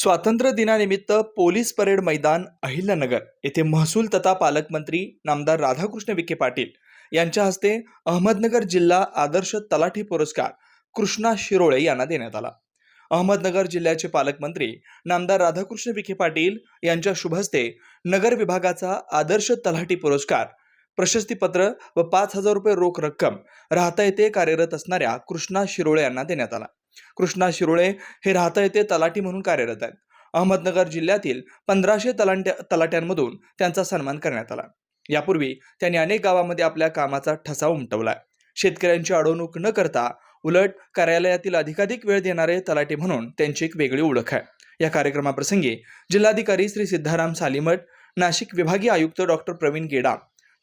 स्वातंत्र्य दिनानिमित्त police parade मैदान अहिल्यानगर येथे महसूल तथा पालकमंत्री नामदार राधाकृष्ण विखे पाटील यांच्या हस्ते अहमदनगर जिल्हा आदर्श तलाठी पुरस्कार कृष्णा शिरोळे यांना देण्यात आला. अहमदनगर जिल्ह्याचे पालकमंत्री नामदार राधाकृष्ण विखे पाटील यांच्या शुभहस्ते नगर विभागाचा आदर्श तलाठी पुरस्कार प्रशस्तीपत्र व पाच हजार रुपये रोख रक्कम राहता येथे कार्यरत असणाऱ्या कृष्णा शिरोळे यांना देण्यात आला. कृष्णा शिरोळे हे राहता येथे तलाठी म्हणून कार्यरत आहेत. अहमदनगर जिल्ह्यातील पंधराशे तलांट्या तलाट्यांमधून त्यांचा सन्मान करण्यात आला. यापूर्वी त्यांनी अनेक गावामध्ये आपल्या कामाचा ठसा उमटवलाय शेतकऱ्यांची अडवणूक न करता उलट कार्यालयातील अधिकाधिक वेळ देणारे तलाटे म्हणून त्यांची एक वेगळी ओळख आहे. या कार्यक्रमाप्रसंगी जिल्हाधिकारी श्री सिद्धाराम सालीमठ नाशिक विभागीय आयुक्त डॉक्टर प्रवीण गेडा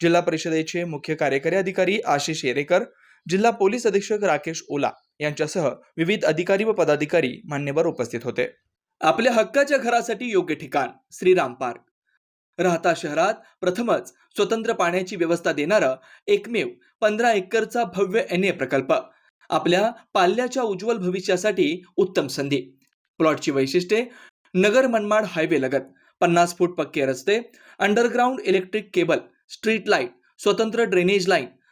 जिल्हा परिषदेचे मुख्य कार्यकारी अधिकारी आशिष येरेकर जिल्हा पोलीस अधीक्षक राकेश ओला यांच्यासह विविध अधिकारी व पदाधिकारी मान्यवर उपस्थित होते. आपल्या हक्काच्या घरासाठी योग्य ठिकाण श्रीराम पार्क. राहता शहरात प्रथमच स्वतंत्र पाण्याची व्यवस्था देणारा एकमेव पंधरा एकरचा भव्य एन ए प्रकल्प. आपल्या पाल्याच्या उज्ज्वल भविष्यासाठी उत्तम संधी. प्लॉटची वैशिष्ट्ये नगर मनमाड हायवे लगत पन्नास फूट पक्के रस्ते underground electric cable street light स्वतंत्र ड्रेनेज लाईन